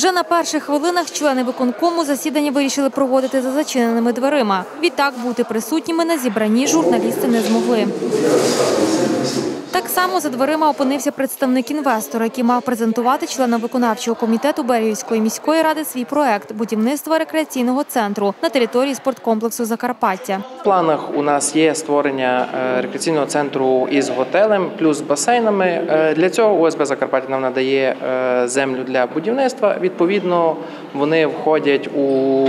Вже на перших хвилинах члени виконкому засідання вирішили проводити за зачиненими дверима. Відтак бути присутніми на зібранні журналісти не змогли. Так само за дверима опинився представник інвестора, який мав презентувати членам виконавчого комітету Берегівської міської ради свій проект будівництва рекреаційного центру на території спорткомплексу Закарпаття. В планах у нас є створення е, рекреаційного центру із готелем, плюс басейнами. Е, Для цього ОСБ Закарпаття нам надає е, землю для будівництва. Відповідно, вони входять у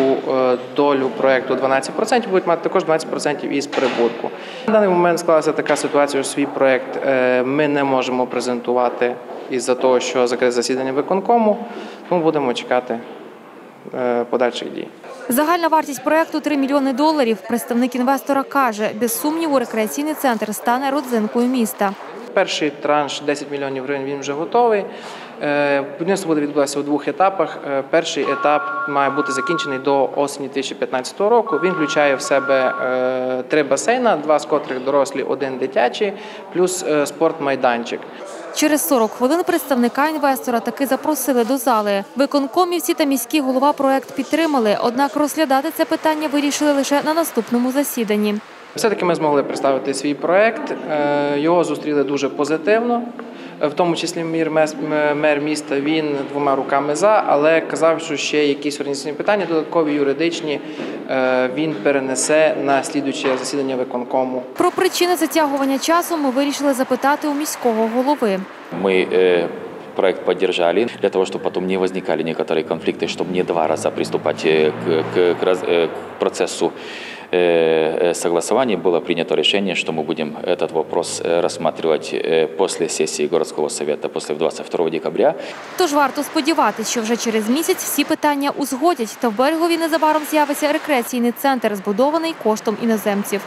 долю проекту 12%, будуть мати також 12% із прибутку. На даний момент склалася така ситуація, що свій проект ми не можемо презентувати із-за того, що закрите засідання виконкому. Тому будемо чекати е, подальших дій. Загальна вартість проекту 3 мільйони доларів. Представник інвестора каже, без сумніву, рекреаційний центр стане родзинкою міста. Перший транш 10 мільйонів гривень він вже готовий. Е, Будівництво буде відбуватися у двох етапах. Е, Перший етап має бути закінчений до осені 2015 року. Він включає в себе е, три басейна, два з котрих дорослі, один дитячий, плюс е, спортмайданчик. Через 40 хвилин представника інвестора таки запросили до зали. Виконкомівці та міський голова проект підтримали, однак розглядати це питання вирішили лише на наступному засіданні. Все-таки ми змогли представити свій проект. Е, Його зустріли дуже позитивно. Е, В тому числі мір мес- м- мер міста він двома руками за, але казав, що ще якісь організаційні питання, додаткові юридичні, е, він перенесе на слідуюче засідання виконкому. Про причини затягування часу ми вирішили запитати у міського голови. Мы э, проект поддержали для того, чтобы потом не возникали некоторые конфликты, чтобы не два раза приступать э, к, к- к раз- э, к процессу э, э, согласования, было принято решение, что мы будем этот вопрос э, рассматривать э, после сессии городского совета, после 22 декабря. Тож варто сподіватися, що вже через місяць всі питання узгодять, та в берегові незабаром з'явиться рекреаційний центр, збудований коштом іноземців.